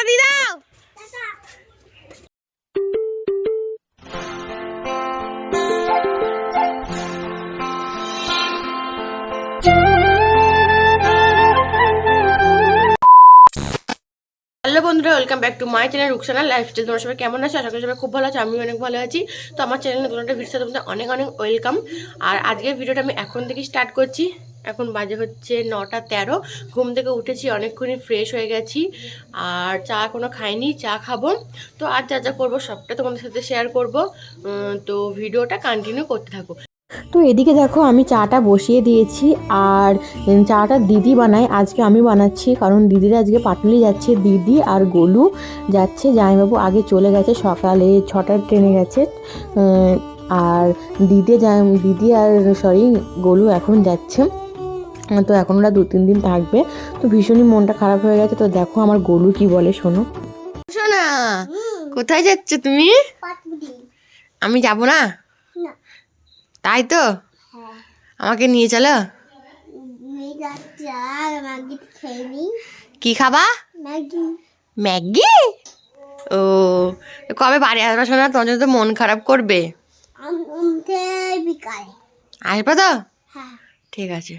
Tata দিয়ে hello বন্ধুরা welcome back to my channel Ruksana lifestyle তোমার সবাই কেমন আছো? আশা করি সবাই খুব ভালো আছে আমি অনেক ভালো আছি। তো আমার চ্যানেলে নতুন একটা ভিডিও তোমাদের অনেক অনেক ওয়েলকাম আর আজকের ভিডিওটা আমি এখন থেকে স্টার্ট করছি। এখন বাজে হচ্ছে নটা তেরো। ঘুম থেকে উঠেছি, অনেকক্ষণই ফ্রেশ হয়ে গেছি। আর চা কোনো খাইনি, চা খাব। তো আর যা যা করব সবটা তোমাদের সাথে শেয়ার করব। তো ভিডিওটা কন্টিনিউ করতে থাকো। তো এদিকে দেখো আমি চাটা বসিয়ে দিয়েছি আর চাটা দিদি বানায়। আজকে আমি বানাচ্ছি, কারণ দিদিরা আজকে পাটুলি যাচ্ছে, দিদি আর গোলু যাচ্ছে। জামাইবাবু আগে চলে গেছে, সকালে ছটার ট্রেনে গেছে। আর দিদি দিদি আর সরি গোলু এখন যাচ্ছে। তো এখন ওরা দু তিন দিন থাকবে। তো ভীষণই মনটা খারাপ হয়ে গেছে। তো দেখো আমার গোলু কি বলে শোনো। শোনা কোথায় যাচ্ছ তুমি? আমি যাব না? না। তাই তো? হ্যাঁ। আমাকে নিয়ে চলো। কি খাবা? ম্যাগি। ম্যাগি? ও কবে বাড়ি আসবা শোনা তোমার জন্য তো মন খারাপ করবে। আসবা তো? হ্যাঁ। ঠিক আছে।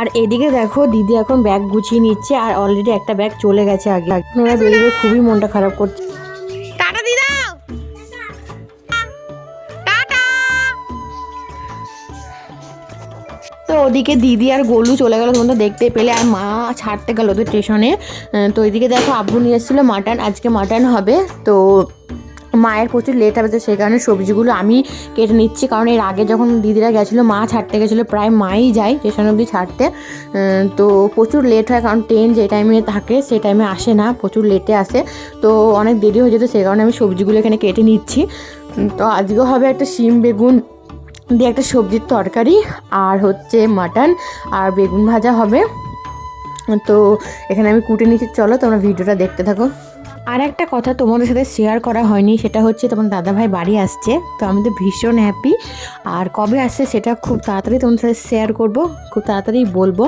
আর এদিকে দেখো দিদি এখন ব্যাগ গুছিয়ে নিচ্ছে আর অলরেডি একটা ব্যাগ চলে গেছে আগে। ওরা বেরিয়ে খুবই মনটা খারাপ করছে। টাটা তো ওদিকে দিদি আর গোলু চলে গেল তোমরা দেখতে পেলে আর মা ছাড়তে গেল ওদের স্টেশনে তো এদিকে দেখো আব্বু নিয়ে এসেছিল মাটন আজকে মাটন হবে। তো মায়ের প্রচুর লেট হবে, তো সেই কারণে সবজিগুলো আমি কেটে নিচ্ছি। কারণ এর আগে যখন দিদিরা গেছিল, মা ছাড়তে গেছিল, প্রায় মাই যায় স্টেশন অবধি ছাড়তে। তো প্রচুর লেট হয়, কারণ ট্রেন যে টাইমে থাকে সেই টাইমে আসে না, প্রচুর লেটে আসে। তো অনেক দেরি হয়ে যেত, সেই কারণে আমি সবজিগুলো এখানে কেটে নিচ্ছি। তো আজকেও হবে একটা শিম বেগুন দিয়ে একটা সবজির তরকারি, আর হচ্ছে মাটন, আর বেগুন ভাজা হবে। তো এখানে আমি কুটে নিচ্ছি, চলো তোমরা ভিডিওটা দেখতে থাকো। আর একটা কথা তোমাদের সাথে শেয়ার করা হয়নি, সেটা হচ্ছে তোমার দাদাভাই বাড়ি আসছে, তো আমি তো ভীষণ হ্যাপি আর কবে আসছে সেটা খুব তাড়াতাড়ি তোমাদের সাথে শেয়ার করব, খুব তাড়াতাড়ি বলব।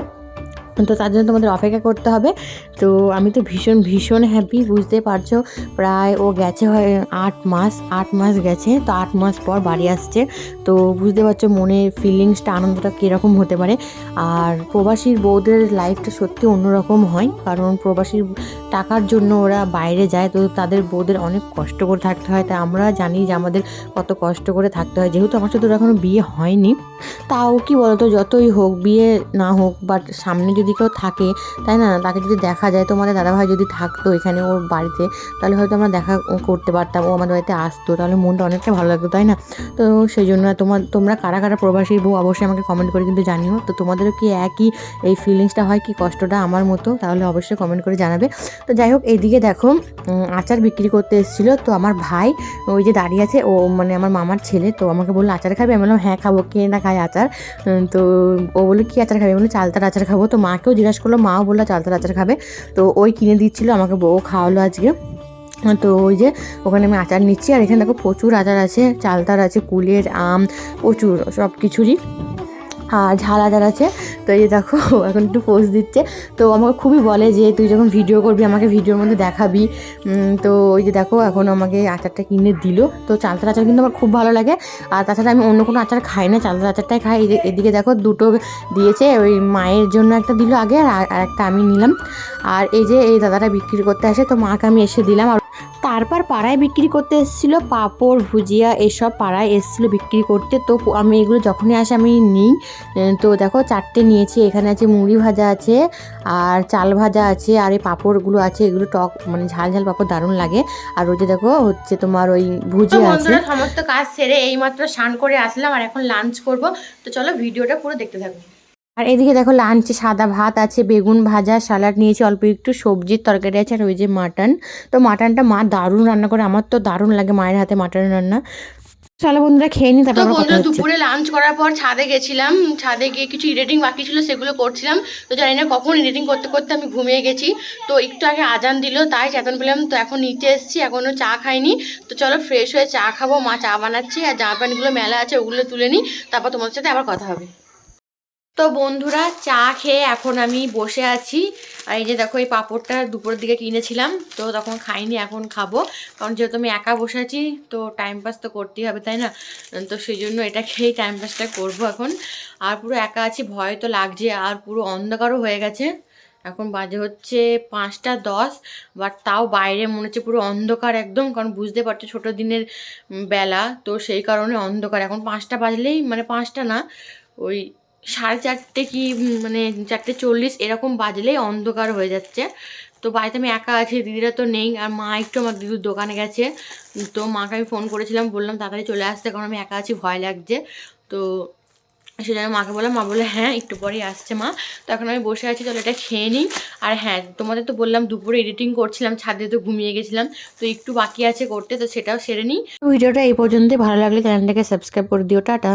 তো তার জন্য তোমাদের অপেক্ষা করতে হবে। তো আমি তো ভীষণ ভীষণ হ্যাপি বুঝতে পারছ। প্রায় ও গেছে হয় আট মাস আট মাস গেছে, তো আট মাস পর বাড়ি আসছে। তো বুঝতে পারছ মনের ফিলিংসটা আনন্দটা কীরকম হতে পারে। আর প্রবাসীর বউদের লাইফটা সত্যি অন্যরকম হয়, কারণ প্রবাসীর টাকার জন্য ওরা বাইরে যায়, তো তাদের বউদের অনেক কষ্ট করে থাকতে হয়। তাই আমরা জানি যে আমাদের কত কষ্ট করে থাকতে হয়। যেহেতু আমার সাথে ওর এখনও বিয়ে হয়নি, তাও কি বলতো, যতই হোক, বিয়ে না হোক বাট সামনে যদি কেউ থাকে, তাই না? তাকে যদি দেখা যায়, তোমাদের দাদাভাই যদি থাকতো এখানে ওর বাড়িতে, তাহলে হয়তো আমরা দেখা করতে পারতাম, ও আমাদের বাড়িতে আসতো, তাহলে মনটা অনেকটা ভালো লাগতো, তাই না? তো সেই জন্য তোমার, তোমরা কারা কারা প্রবাসী বউ, অবশ্যই আমাকে কমেন্ট করে কিন্তু জানিও। তো তোমাদেরও কি একই, এই ফিলিংসটা হয় কি কষ্টটা আমার মতো? তাহলে অবশ্যই কমেন্ট করে জানাবে। তো যাই হোক, এইদিকে দেখো আচার বিক্রি করতে এসেছিল। তো আমার ভাই ওই যে দাঁড়িয়ে আছে, ও মানে আমার মামার ছেলে, তো আমাকে বলল, আচার খাবে? আমি বললাম হ্যাঁ খাব, কে না খায় আচার? তো ও বলল, কী আচার খাবে? আমি বললাম, চালতার আচার খাব। তো মাকেও জিজ্ঞাসা করল মাও বলল চালতার আচার খাবে। তো ওই কিনে দিচ্ছিল, আমাকে বউ খাওয়ালো আজকে। তো ওই যে ওখানে আমি আচার নিচ্ছি, আর এখানে দেখো প্রচুর আচার আছে, চালতার আছে, কুলের আম, প্রচুর সব কিছুরই আর ঝাল আচার আছে। তো এই দেখো, এখন একটু পোস্ট দিচ্ছে। তো আমাকে খুবই বলে যে, তুই যখন ভিডিও করবি, আমাকে ভিডিওর মধ্যে দেখাবি। তো ওই যে দেখো, এখন আমাকে আচারটা কিনে দিল। তো চালতার আচার কিন্তু আমার খুব ভালো লাগে। আর তাছাড়া আমি অন্য কোনো আচার খাই না। চালতার আচারটাই খাই। এদিকে দেখো, দুটো দিয়েছে। ওই মায়ের জন্য একটা দিল আগে আর একটা আমি নিলাম। আর এই যে এই দাদাটা বিক্রি করতে আসে, তো মাকে আমি এসে দিলাম। আর তারপর পাড়ায় বিক্রি করতে এসেছিল পাঁপড় ভুজিয়া এসব পাড়ায় এসেছিল বিক্রি করতে। তো আমি এগুলো যখনই আসে আমি নিই। তো দেখো চারটে নিয়েছি এখানে আছে মুড়ি ভাজা আছে আর চাল ভাজা আছে আর এই পাঁপড়গুলো আছে এগুলো টক মানে ঝাল ঝাল পাঁপড় দারুণ লাগে। আর ওই যে দেখো হচ্ছে তোমার ওই ভুজিয়া আছে। সমস্ত কাজ সেরে এইমাত্র স্নান করে আসলাম আর এখন লাঞ্চ করব। তো চলো ভিডিওটা পুরো দেখতে থাকো। আর এদিকে দেখো লাঞ্চে সাদা ভাত আছে বেগুন ভাজা স্যালাড নিয়েছি অল্প একটু সবজির তরকারি আছে আর ওই যে মাটন। তো মাটনটা মা দারুণ রান্না করে আমার তো দারুণ লাগে মায়ের হাতে মাটন রান্না। চলো বন্ধুরা খেয়ে নি তারপর বন্ধুরা দুপুরে লাঞ্চ করার পর ছাদে গেছিলাম ছাদে গিয়ে কিছু এডিটিং বাকি ছিল সেগুলো করছিলাম। তো জানি না কখন এডিটিং করতে করতে আমি ঘুমিয়ে গেছি। তো একটু আগে আজান দিল তাই চেতন পেলাম তো এখন নিচে এসেছি এখনও চা খাইনি। তো চলো ফ্রেশ হয়ে চা খাব মা চা বানাচ্ছি আর জামা প্যান্টগুলো মেলা আছে ওগুলো তুলে নিই তারপর তোমার সাথে আবার কথা হবে। তো বন্ধুরা চা খেয়ে এখন আমি বসে আছি। আর এই যে দেখো, এই পাঁপড়টা দুপুরের দিকে কিনেছিলাম, তো তখন খাইনি, এখন খাব। কারণ যেহেতু আমি একা বসে আছি, তো টাইম পাস তো করতেই হবে, তাই না? তো সেই জন্য এটা খেয়েই টাইম পাসটা করব এখন। আর পুরো একা আছি, ভয় তো লাগছে, আর পুরো অন্ধকারও হয়ে গেছে। এখন বাজে হচ্ছে পাঁচটা দশ বাট তাও বাইরে মনে হচ্ছে পুরো অন্ধকার একদম, কারণ বুঝতে পারছ ছোটো দিনের বেলা, তো সেই কারণে অন্ধকার। এখন পাঁচটা বাজলেই মানে পাঁচটা না, ওই সাড়ে চারটে কি মানে চারটে চল্লিশ এরকম বাজলেই অন্ধকার হয়ে যাচ্ছে। তো বাড়িতে আমি একা আছি, দিদিরা তো নেই, আর মা একটু আমার দিদির দোকানে গেছে। তো মাকে আমি ফোন করেছিলাম, বললাম তাড়াতাড়ি চলে আসতে, কারণ আমি একা আছি, ভয় লাগছে। তো সেই জন্য মাকে বললাম, মা বলে হ্যাঁ একটু পরেই আসছে মা। তো এখন আমি বসে আছি তাহলে এটা খেয়ে নিই। আর হ্যাঁ তোমাদের তো বললাম, দুপুরে এডিটিং করছিলাম, ছাদে তো ঘুমিয়ে গেছিলাম। তো একটু বাকি আছে করতে, তো সেটাও সেরে নিই। ভিডিওটা এই পর্যন্ত ভালো লাগলে চ্যানেলটাকে সাবস্ক্রাইব করে দিও, টাটা।